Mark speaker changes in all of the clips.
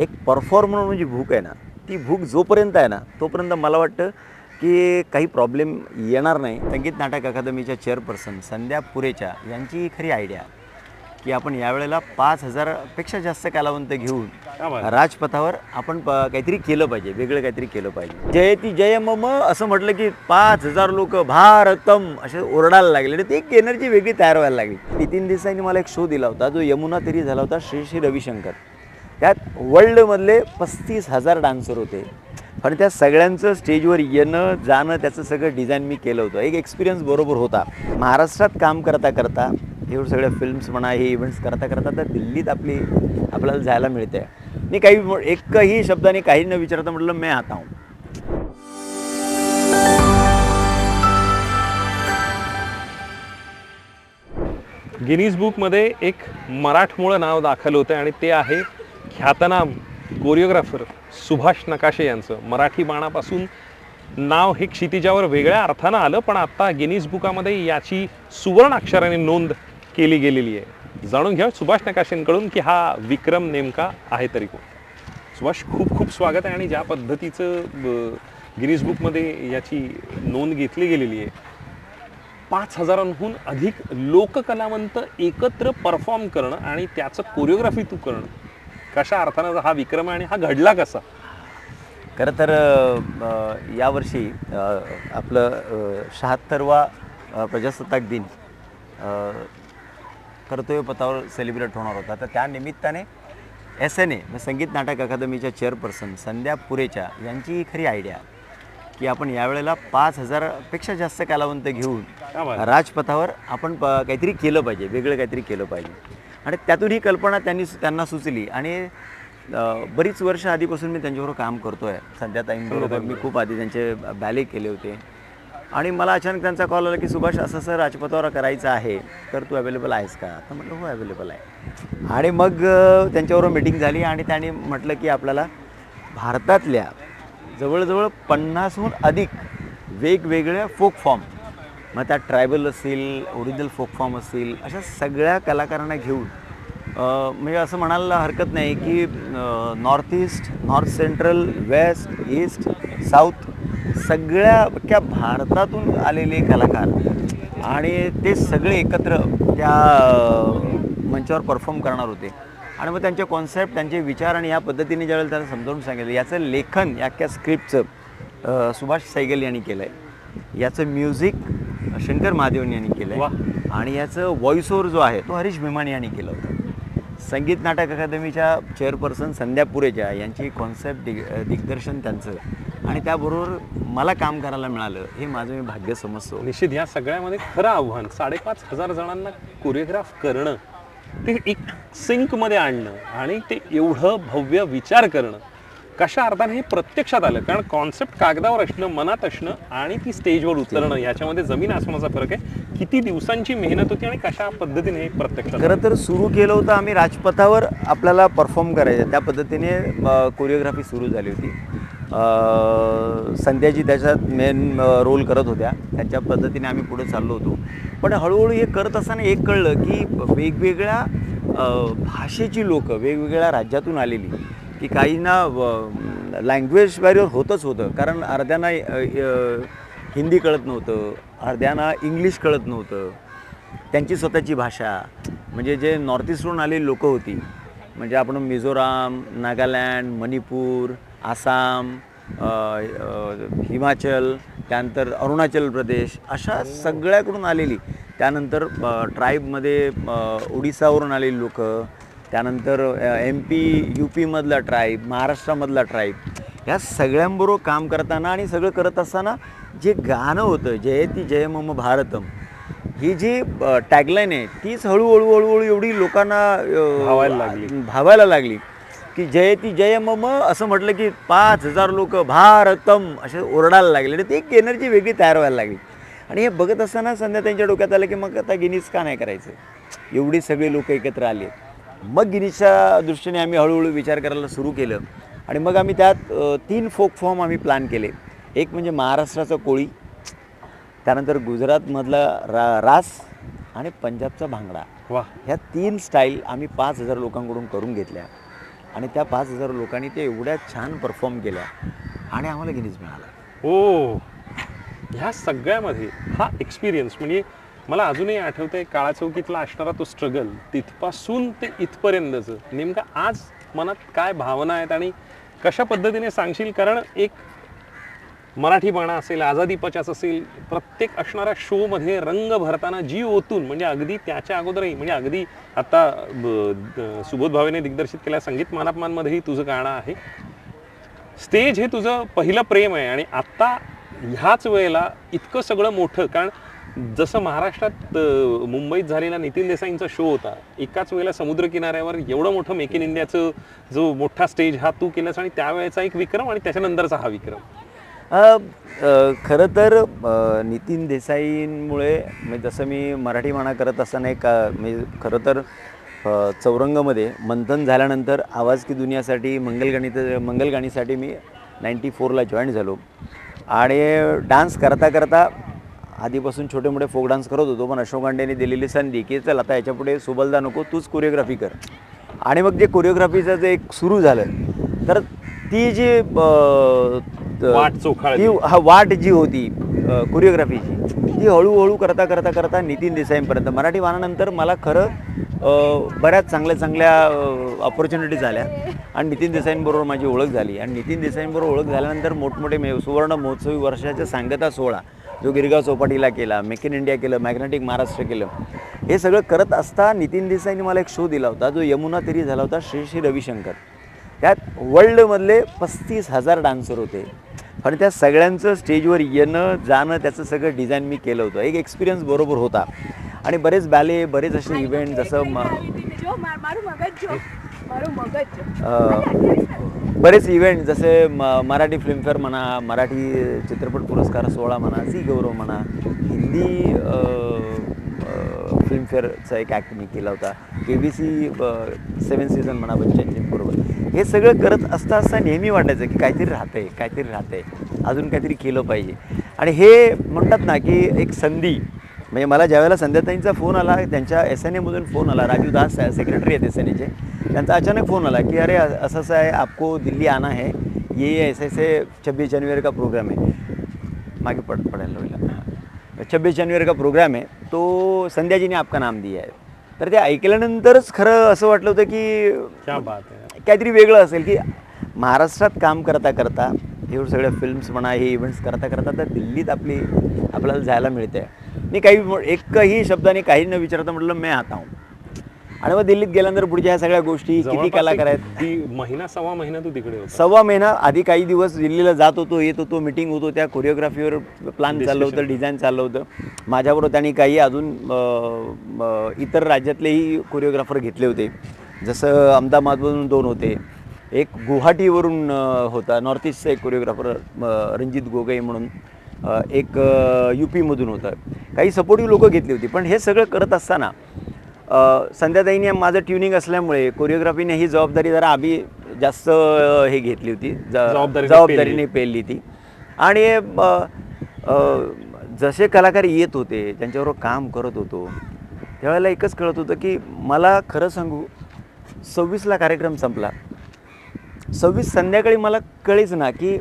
Speaker 1: एक परफॉर्मर म्हणून जी भूक आहे ना ती भूक जोपर्यंत आहे ना तोपर्यंत मला वाटतं की काही प्रॉब्लेम येणार नाही. संगीत नाटक अकादमीच्या चेअरपर्सन संध्या पुरेच्या यांची ही खरी आयडिया की आपण यावेळेला पाच हजारपेक्षा जास्त कलावंत घेऊन राजपथावर आपण प काहीतरी केलं पाहिजे वेगळं काहीतरी केलं पाहिजे. जयती जय मम असं म्हटलं की पाच हजार लोक भारतम असे ओरडायला लागले आणि ती एक एनर्जी वेगळी तयार व्हायला लागली. ती तीन दिवसांनी मला एक शो दिला होता जो यमुना तरी झाला होता श्री श्री रविशंकर. त्यात वर्ल्डमधले पस्तीस हजार डान्सर होते. पण त्या सगळ्यांचं स्टेजवर येणं जाणं त्याचं सगळं डिझाईन मी केलं होतं. एक एक्सपिरियन्स बरोबर होता. महाराष्ट्रात काम करता करता हे सगळ्या फिल्म्स म्हणा हे इव्हेंट्स करता करता तर दिल्लीत आपली आपल्याला जायला मिळते. मी काही एकही शब्दाने काही न विचारता म्हटलं मी आता हूं.
Speaker 2: गिनीज बुकमध्ये एक मराठमोळं नाव दाखल होतं आणि ते आहे ख्यातनाम कोरिओग्राफर सुभाष नकाशे यांचं मराठी बाणापासून नाव हे क्षितिजावर वेगळ्या अर्थानं आलं पण आत्ता गिनीज बुकामध्ये याची सुवर्ण अक्षराने नोंद केली गेलेली आहे. जाणून घ्या सुभाष नकाशेंकडून की हा विक्रम नेमका आहे तरी कोण. सुभाष खूप खूप स्वागत आहे आणि ज्या पद्धतीचं गिनीज बुकमध्ये याची नोंद घेतली गेलेली आहे पाच हजारांहून अधिक लोककलावंत एकत्र परफॉर्म करणं आणि त्याचं कोरिओग्राफी तू करणं कशा अर्थानं हा विक्रम आणि हा घडला कसा?
Speaker 1: खरं तर यावर्षी आपलं शहात्तरवा प्रजासत्ताक दिन कर्तव्यपथावर सेलिब्रेट होणार होता. तर त्या निमित्ताने एस एन ए संगीत नाटक अकादमीच्या चेअरपर्सन संध्या पुरेच्या यांची ही खरी आयडिया की आपण यावेळेला पाच हजारपेक्षा जास्त कलावंत घेऊन. राजपथावर आपण काहीतरी केलं पाहिजे वेगळं काहीतरी केलं पाहिजे. आणि त्यातून ही कल्पना त्यांनी त्यांना सुचली. आणि बरीच वर्ष आधीपासून मी त्यांच्याबरोबर काम करतो आहे संध्याताईंबरोबर मी खूप आधी त्यांचे बॅले केले होते. आणि मला अचानक त्यांचा कॉल आला की सुभाष असं असं राजपथावर करायचं आहे तर तू अवेलेबल आहेस का? तर म्हटलं हो अवेलेबल आहे. आणि मग त्यांच्याबरोबर मिटिंग झाली आणि त्यांनी म्हटलं की आपल्याला भारतातल्या जवळजवळ पन्नासहून अधिक वेगवेगळ्या फोक फॉर्म मग त्यात ट्रायबल असतील ओरिजिनल फोक फॉर्म असतील अशा सगळ्या कलाकारांना घेऊन म्हणजे असं म्हणायला हरकत नाही की north east north central west east south सगळ्या अख्ख्या भारतातून आलेले कलाकार. आणि ते सगळे एकत्र त्या मंचावर परफॉर्म करणार होते. आणि मग त्यांचे कॉन्सेप्ट त्यांचे विचार आणि या पद्धतीने ज्यावेळेला त्यांना समजावून सांगितलं याचं लेखन या अख्ख्या स्क्रिप्टचं सुभाष सैगल यांनी केलं आहे याचं म्युझिक शंकर महादेवन यांनी केलं. आहे आणि याचं व्हॉइस ओव्हर जो आहे तो हरीश भीमानी यांनी केलं होतं. संगीत नाटक अकादमीच्या चेअरपर्सन संध्या पुरेच्या यांची कॉन्सेप्ट दिग दिग्दर्शन त्यांचं. आणि त्याबरोबर मला काम करायला मिळालं हे माझं मी भाग्य समजतो.
Speaker 2: निश्चित या सगळ्यामध्ये खरं आव्हान साडेपाच हजार जणांना कोरिओग्राफ करणं ते एक सिंकमध्ये आणणं आणि ते एवढं भव्य विचार करणं कशा अर्थाने हे प्रत्यक्षात आलं? कारण कॉन्सेप्ट कागदावर असणं मनात असणं आणि ती स्टेजवर उतरणं याच्यामध्ये जमीन आसमानाचा फरक आहे. किती दिवसांची मेहनत होती आणि कशा पद्धतीने हे प्रत्यक्षात आलं?
Speaker 1: खरं तर सुरू केलं होतं आम्ही राजपथावर आपल्याला परफॉर्म करायचं. त्या पद्धतीने कोरिओग्राफी सुरू झाली होती. संध्याजी त्याच्यात मेन रोल करत होत्या. त्यांच्या पद्धतीने आम्ही पुढे चाललो होतो. पण हळूहळू हे करत असताना एक कळलं की वेगवेगळ्या भाषेची लोक वेगवेगळ्या राज्यातून आलेली की काहींना लँग्वेज बॅरियर होतच होतं. कारण अर्ध्यांना हिंदी कळत नव्हतं अर्ध्यांना इंग्लिश कळत नव्हतं. त्यांची स्वतःची भाषा. म्हणजे जे नॉर्थ ईस्टवरून आलेली लोकं होती म्हणजे आपण मिझोराम नागालँड मणिपूर आसाम हिमाचल त्यानंतर अरुणाचल प्रदेश अशा सगळ्याकडून आलेली. त्यानंतर ट्राईबमध्ये उडिसावरून ओडिसावरून आलेली लोकं त्यानंतर एम पी यू पीमधला ट्राईब महाराष्ट्रामधला ट्राईब ह्या सगळ्यांबरोबर काम करताना आणि सगळं करत असताना जे गाणं होतं जयती जय मम भारतम ही जी टॅगलाईन आहे तीच हळूहळू हळूहळू एवढी लोकांना
Speaker 2: भावायला लागली.
Speaker 1: भावायला लागली. की जयती जय मम असं म्हटलं की पाच हजार लोक भारतम असे ओरडायला लागले. आणि ती एक एनर्जी वेगळी तयार व्हायला लागली. आणि हे बघत असताना संध्या त्यांच्या डोक्यात आलं की मग आता गिनीज का नाही करायचं? एवढी सगळी लोक एकत्र आली मग गिनीजच्या दृष्टीने आम्ही हळूहळू विचार करायला सुरू केलं. आणि मग आम्ही त्यात तीन फोक फॉर्म आम्ही प्लॅन केले. एक म्हणजे महाराष्ट्राचं कोळी त्यानंतर गुजरातमधला रा रास आणि पंजाबचा भांगडा.
Speaker 2: वा
Speaker 1: ह्या तीन स्टाईल आम्ही पाच हजार लोकांकडून करून घेतल्या. आणि त्या पाच हजार लोकांनी ते एवढ्या छान परफॉर्म केल्या आणि आम्हाला गिनीज मिळाला.
Speaker 2: हो. ह्या सगळ्यामध्ये हा एक्सपिरियन्स म्हणजे मला अजूनही आठवतंय काळा चौकीतला असणारा तो स्ट्रगल तिथपासून ते इथपर्यंतचं. नेमका आज मनात काय भावना आहेत आणि कशा पद्धतीने सांगशील? कारण एक मराठी असेल आझादी पचास असेल प्रत्येक असणाऱ्या शोमध्ये रंग भरताना जी ओतून म्हणजे अगदी त्याच्या अगोदरही म्हणजे अगदी आता सुबोध भावेने दिग्दर्शित केल्या संगीत मानापमानमध्येही तुझं गाणं आहे. स्टेज हे तुझं पहिलं प्रेम आहे आणि आत्ता ह्याच वेळेला इतकं सगळं मोठं कारण जसं महाराष्ट्रात मुंबईत झालेला नितीन देसाईंचा शो होता एकाच वेळेला समुद्रकिनाऱ्यावर एवढं मोठं मेक इन इंडियाचं जो मोठा स्टेज हा तू केलास आणि त्यावेळेचा एक विक्रम आणि त्याच्यानंतरचा हा विक्रम.
Speaker 1: खरं तर नितीन देसाईंमुळे म्हणजे जसं मी मराठी म्हणा करत असताना एक म्हणजे खरं तर चौरंगमध्ये मंथन झाल्यानंतर आवाज की दुनियासाठी मंगलगाणीत मंगलगाणीसाठी मी नाईन्टी फोरला जॉईन झालो. आणि डान्स करता करता आधीपासून छोटे मोठे फोक डान्स करत होतो पण अशोक गांडेने दिलेली संधी की चल आता याच्यापुढे सुबलदा नको तूच कोरिओग्राफी कर. आणि मग जे कोरिओग्राफीचं जे एक सुरू झालं तर ती जी
Speaker 2: वाट.
Speaker 1: ती हा वाट जी होती कोरिओग्राफीची ती हळूहळू करता करता करता नितीन देसाईंपर्यंत मराठी वाहनानंतर मला खरं बऱ्याच चांगल्या चांगल्या ऑपॉर्च्युनिटीज आल्या. आणि नितीन देसाईंबरोबर माझी ओळख झाली. आणि नितीन देसाईंबरोबर ओळख झाल्यानंतर मोठमोठे मे सुवर्ण महोत्सवी वर्षाच्या सांगता सोहळा जो गिरगाव चौपाटीला केला मेक इन इंडिया केलं मॅग्नेटिक महाराष्ट्र केलं हे सगळं करत असता नितीन देसाईंनी मला एक शो दिला होता जो यमुना तरी झाला होता श्री श्री रविशंकर त्यात वर्ल्डमधले पस्तीस हजार डान्सर होते पण त्या सगळ्यांचं स्टेजवर येणं जाणं त्याचं सगळं डिझाईन मी केलं होतं एक एक्सपिरियन्स बरोबर होता आणि बरेच बॅले बरेच असे इव्हेंट जसं बरेच इव्हेंट जसे म मराठी फिल्मफेअर म्हणा मराठी चित्रपट पुरस्कार सोहळा म्हणा सी गौरव म्हणा हिंदी फिल्मफेअरचा एक ॲक्ट मी केला होता. के बी सी सेवन सीझन म्हणा बच्चन बरोबर. हे सगळं करत असता असता नेहमी वाटायचं की काहीतरी राहतं आहे काहीतरी राहतं आहे अजून काहीतरी केलं पाहिजे. आणि हे म्हणतात ना की एक संधी. म्हणजे मला ज्यावेळेला संध्याताईंचा फोन आला त्यांच्या एस एन एमधून फोन आला राजीव दास सेक्रेटरी आहेत एस एन एचे त्यांचा अचानक फोन आला की अरे असं असं आहे आपको दिल्ली आना है. ये ऐसे ऐसे छब्बीस जनवरी का प्रोग्राम है. मागे पड पडायला हां. छब्बीस जनवरी का प्रोग्राम है तो संध्याजीने आपका नाम दिया आहे तर ते ऐकल्यानंतरच खरं असं वाटलं होतं की
Speaker 2: आहे
Speaker 1: काहीतरी वेगळं असेल की महाराष्ट्रात काम करता करता हे सगळ्या फिल्म्स म्हणा हे इव्हेंट्स करता करता तर दिल्लीत आपली आपल्याला जायला मिळते मी काही एकही शब्दाने काही न विचारता म्हटलं मी आता हूँ. आणि मग दिल्लीत गेल्यानंतर पुढच्या ह्या सगळ्या गोष्टी किती
Speaker 2: जवळपास
Speaker 1: कलाकार
Speaker 2: एक
Speaker 1: आहेत?
Speaker 2: दी- महिना सव्वा महिना तू तिकडे होता.
Speaker 1: सव्वा महिना आधी काही दिवस दिल्लीला जात होतो येत होतो मिटिंग होतो त्या कोरिओग्राफीवर प्लॅन चाललं होतं डिझाईन चाललं होतं. माझ्याबरोबर त्यांनी काही अजून अं, अं, इतर राज्यातलेही कोरिओग्राफर घेतले होते. जसं अहमदाबादमधून दोन होते. एक गुवाहाटीवरून अं, होता. नॉर्थ ईस्टचा एक कोरिओग्राफर रणजित गोगई म्हणून. अं, एक यू पीमधून होता. काही सपोर्टिव्ह लोकं घेतली होती. पण हे सगळं करत असताना संध्याताईने माझं ट्युनिंग असल्यामुळे कोरिओग्राफीने ही जबाबदारी जरा आम्ही जास्त हे घेतली होती.
Speaker 2: जबाबदारीने
Speaker 1: पेलली. ती आणि जसे कलाकार येत होते त्यांच्याबरोबर काम करत होतो त्यावेळेला एकच कळत होतं की मला खरं सांगू सव्वीसला कार्यक्रम संपला. सव्वीस संध्याकाळी मला कळेच ना की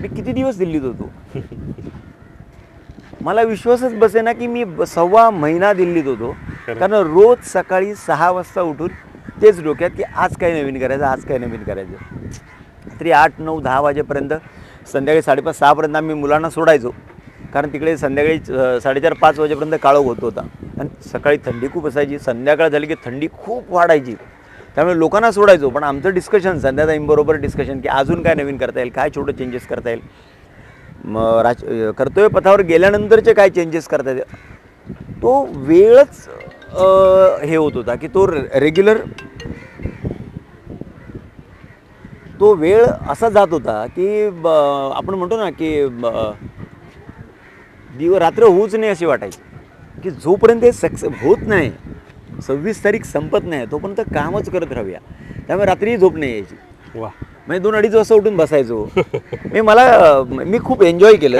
Speaker 1: मी किती दिवस दिल्लीत होतो. मला विश्वासच बसे ना की मी सव्वा महिना दिल्लीत होतो. कारण रोज सकाळी सहा वाजता उठून तेच डोक्यात की आज काय नवीन करायचं आज काय नवीन करायचं. तरी आठ नऊ दहा वाजेपर्यंत संध्याकाळी साडेपाच सहापर्यंत आम्ही मुलांना सोडायचो. कारण तिकडे संध्याकाळी साडेचार पाच वाजेपर्यंत काळोख होत होता. आणि सकाळी थंडी खूप असायची. संध्याकाळ झाली की थंडी खूप वाढायची. त्यामुळे लोकांना सोडायचो. पण आमचं डिस्कशन संध्याताईंबरोबर डिस्कशन की अजून काय नवीन करता येईल काय छोटं चेंजेस करता येईल. मग राज करतोय कर्तव्य पथावर गेल्यानंतरचे काय चेंजेस करता येतील? तो वेळच हे होत होता की तो रेग्युलर तो वेळ असा जात होता की आपण म्हणतो ना की दिव रात्र होऊच नाही अशी वाटायची. की जोपर्यंत हे सक्सेस होत नाही सव्वीस तारीख संपत नाही तोपर्यंत कामच करत राहूया. त्यामुळे रात्रीही झोप नाही यायची.
Speaker 2: वा.
Speaker 1: म्हणजे दोन अडीच वाजता उठून बसायचो. मी मला मी खूप एन्जॉय केलं.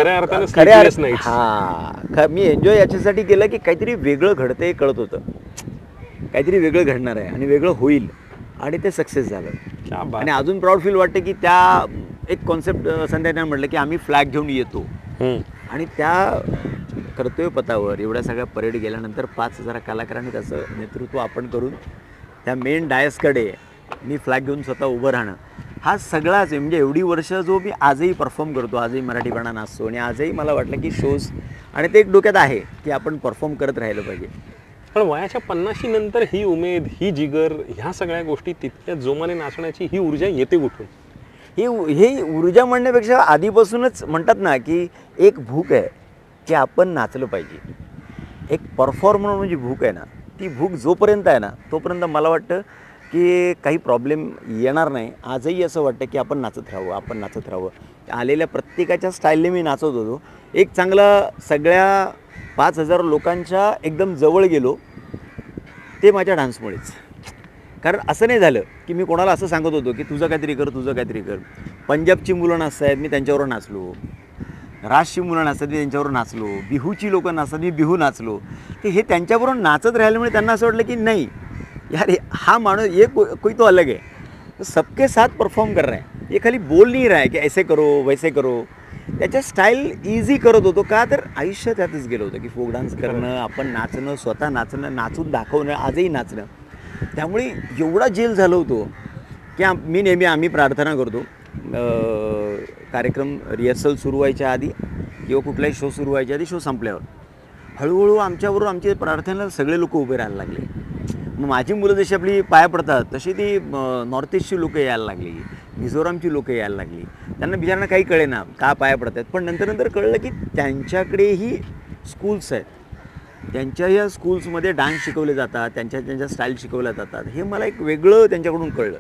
Speaker 2: खऱ्या.
Speaker 1: हा. मी एन्जॉय याच्यासाठी केलं की काहीतरी वेगळं घडतंय कळत होतं. काहीतरी वेगळं घडणार आहे आणि वेगळं होईल आणि ते सक्सेस झालं. आणि अजून प्राऊड फील वाटते की त्या एक कॉन्सेप्ट संध्याने म्हटलं की आम्ही फ्लॅग घेऊन येतो. आणि त्या कर्तव्य पथावर एवढ्या सगळ्या परेड गेल्यानंतर पाच हजार कलाकारांनी त्याचं नेतृत्व आपण करून त्या मेन डायसकडे मी फ्लॅग घेऊन स्वतः उभं राहणं. हा सगळाच आहे. म्हणजे एवढी वर्ष जो मी आजही परफॉर्म करतो आजही मराठीपणा नाचतो आणि आजही मला वाटलं की शोज आणि ते एक डोक्यात आहे की आपण परफॉर्म करत राहिलं पाहिजे.
Speaker 2: पण वयाच्या पन्नाशी नंतर ही उमेद ही जिगर ह्या सगळ्या गोष्टी तितक्या जोमाने नाचण्याची ही ऊर्जा येते कुठून?
Speaker 1: ही ही ऊर्जा म्हणण्यापेक्षा आधीपासूनच म्हणतात ना की एक भूक आहे की आपण नाचलं पाहिजे. एक परफॉर्मर म्हणजे भूक आहे ना. ती भूक जोपर्यंत आहे ना तोपर्यंत मला वाटतं की काही प्रॉब्लेम येणार नाही. आजही असं वाटतं की आपण नाचत राहावं आपण नाचत राहावं. आलेल्या प्रत्येकाच्या स्टाईलने मी नाचत होतो. एक चांगला सगळ्या पाच हजार लोकांच्या एकदम जवळ गेलो ते माझ्या डान्समुळेच कारण असं नाही झालं की मी कोणाला असं सांगत होतो की तुझं काहीतरी कर तुझं काहीतरी कर. पंजाबची मुलं नाचतायत मी त्यांच्यावर नाचलो. राजची मुलं नाचतात मी त्यांच्यावर नाचलो. बिहूची लोकं नाचतात मी बिहू नाचलो. ते हे त्यांच्याबरोबर नाचत राहिल्यामुळे त्यांना असं वाटलं की नाही यार हे- हा माणूस ये को, कोई तो अलग है। तो सबके साथ परफॉर्म कर रहा है। ये खाली बोल नहीं रहा है की ऐसे करो वैसे करो। त्याच्या स्टाईल इझी करत होतो. का तर आयुष्य त्यातच गेलं होतं की फोक डान्स करणं आपण नाचणं स्वतः नाचणं नाचून दाखवणं आजही नाचणं. त्यामुळे एवढा जेल झालो होतो की आम- मी नेहमी आम्ही प्रार्थना करतो. कार्यक्रम रिहर्सल सुरू व्हायच्या आधी किंवा कुठलाही शो सुरू व्हायच्या आधी शो संपल्यावर. हळूहळू आमच्याबरोबर आमचे प्रार्थनेला सगळे लोक उभे राहायला लागले. मग माझी मुलं जशी आपली पाया पडतात तशी ती नॉर्थ ईस्टची लोकं यायला लागली. मिझोरामची लोकं यायला लागली. त्यांना बिचारांना काही कळे ना का पाया पडतात. पण नंतर नंतर कळलं की त्यांच्याकडेही स्कूल्स आहेत. त्यांच्या या स्कूल्समध्ये डान्स शिकवले जातात त्यांच्या त्यांच्या स्टाईल शिकवल्या जातात. हे मला एक वेगळं त्यांच्याकडून कळलं.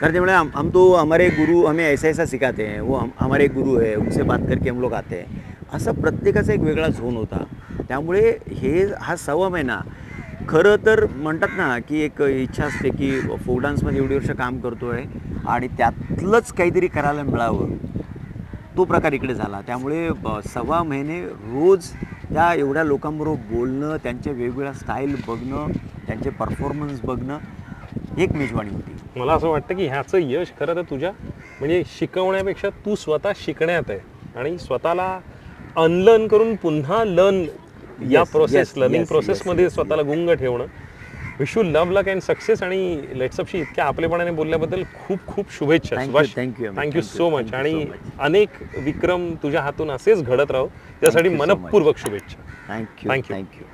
Speaker 1: कारण त्यामुळे हम हम तो हमारे गुरु हमें ऐसा ऐसा सिखाते हैं. वो हम हमारे गुरु है उनसे बात करके हम लोग आते हैं. असा प्रत्येकाचा एक वेगळा झोन होता. त्यामुळे हे हा सव्वा महिना खरं तर म्हणतात ना की एक इच्छा असते की फोक डान्समध्ये एवढी वर्ष काम करतो आहे आणि त्यातलंच काहीतरी करायला मिळावं. तो प्रकार इकडे झाला. त्यामुळे ब- सव्वा महिने रोज त्या एवढ्या लोकांबरोबर बोलणं त्यांचे वेगवेगळ्या स्टाईल बघणं त्यांचे परफॉर्मन्स बघणं एक मेजवानी होती.
Speaker 2: मला असं वाटतं की ह्याचं यश खरं तर तुझ्या म्हणजे शिकवण्यापेक्षा तू स्वतः शिकण्यात आहे. आणि स्वतःला अनलर्न करून पुन्हा लर्न या प्रोसेस लर्निंग प्रोसेसमध्ये स्वतःला गुंग ठेवणं wish you love luck and success आणि लेट्सअपशी इतक्या आपलेपणाने बोलल्याबद्दल खूप खूप शुभेच्छा Subhash. Thank you
Speaker 1: you,
Speaker 2: so much आणि. अनेक विक्रम तुझ्या हातून असेच घडत राहो त्यासाठी. मनपूर्वक शुभेच्छा
Speaker 1: थँक्यू. थँक्यू